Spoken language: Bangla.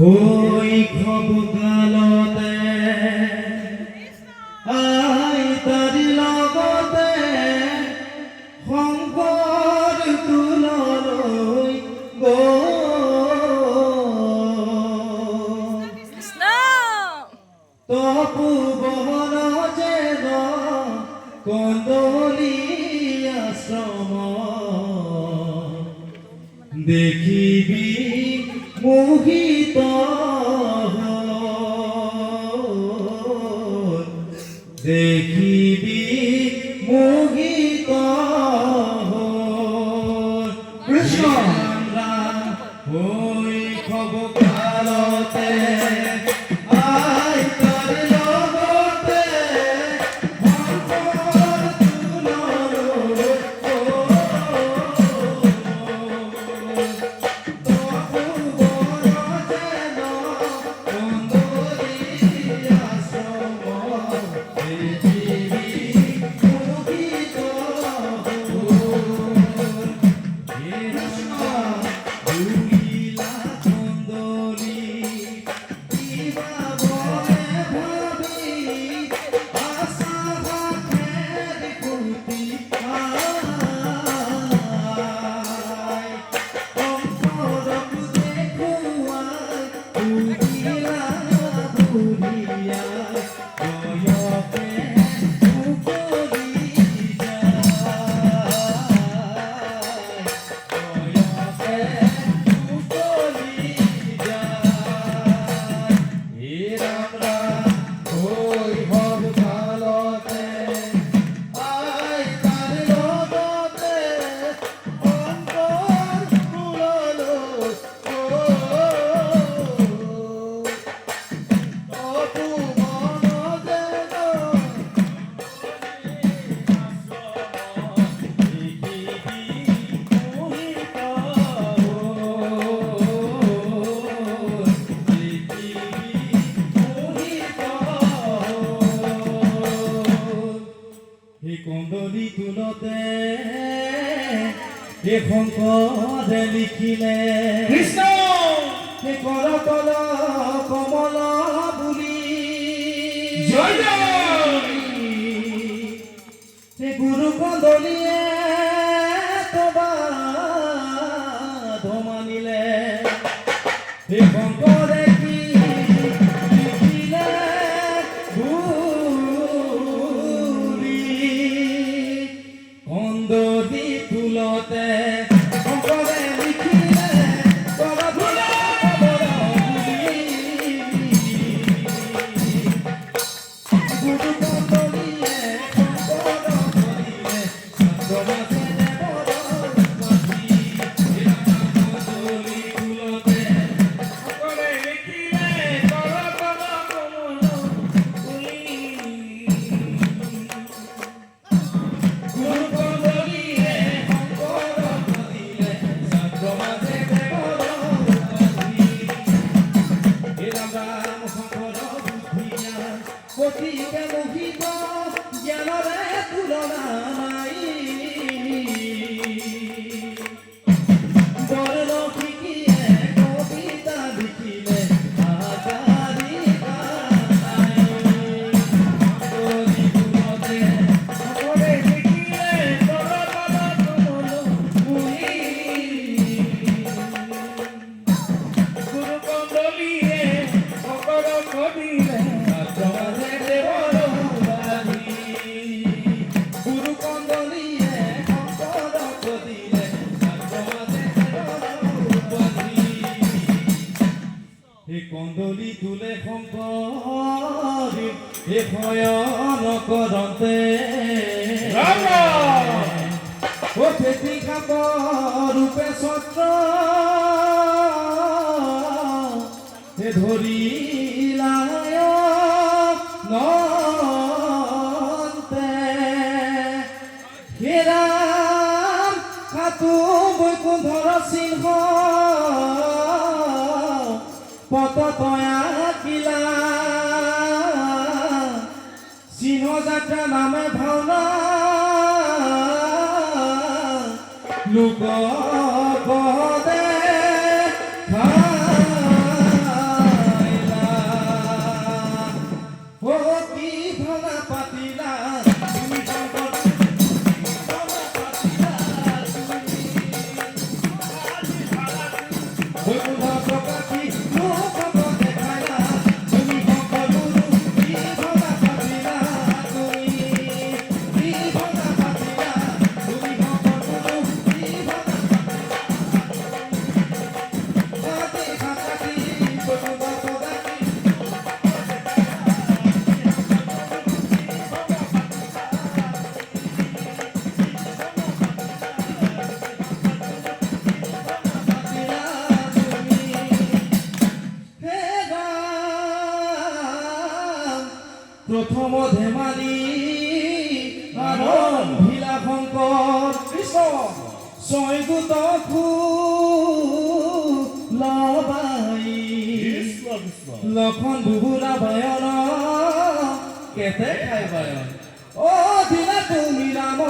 ওই খব গালতে আই তারি লগতে শঙ্কর তুললৈ গো। তপু বহন যেন কন্দলি আশ্রম। দেখি দেখি লিখিলে। কৃষ্ণ! হে কর তলা Thank you. এ কন্দলি তুলে শংকৰী এ ভয়ন কৰন্তে খেতি খাব ৰূপে চত্ৰ ধৰি রাখিলা। সিংহ যাত্রা নামে ভাওনা। লোক পদে ও পাতিলা। সয়গু তখু লবাই লখন বুবুলা বায়ন কেতে খাই বায়ন। ও দিনা তুমি রাম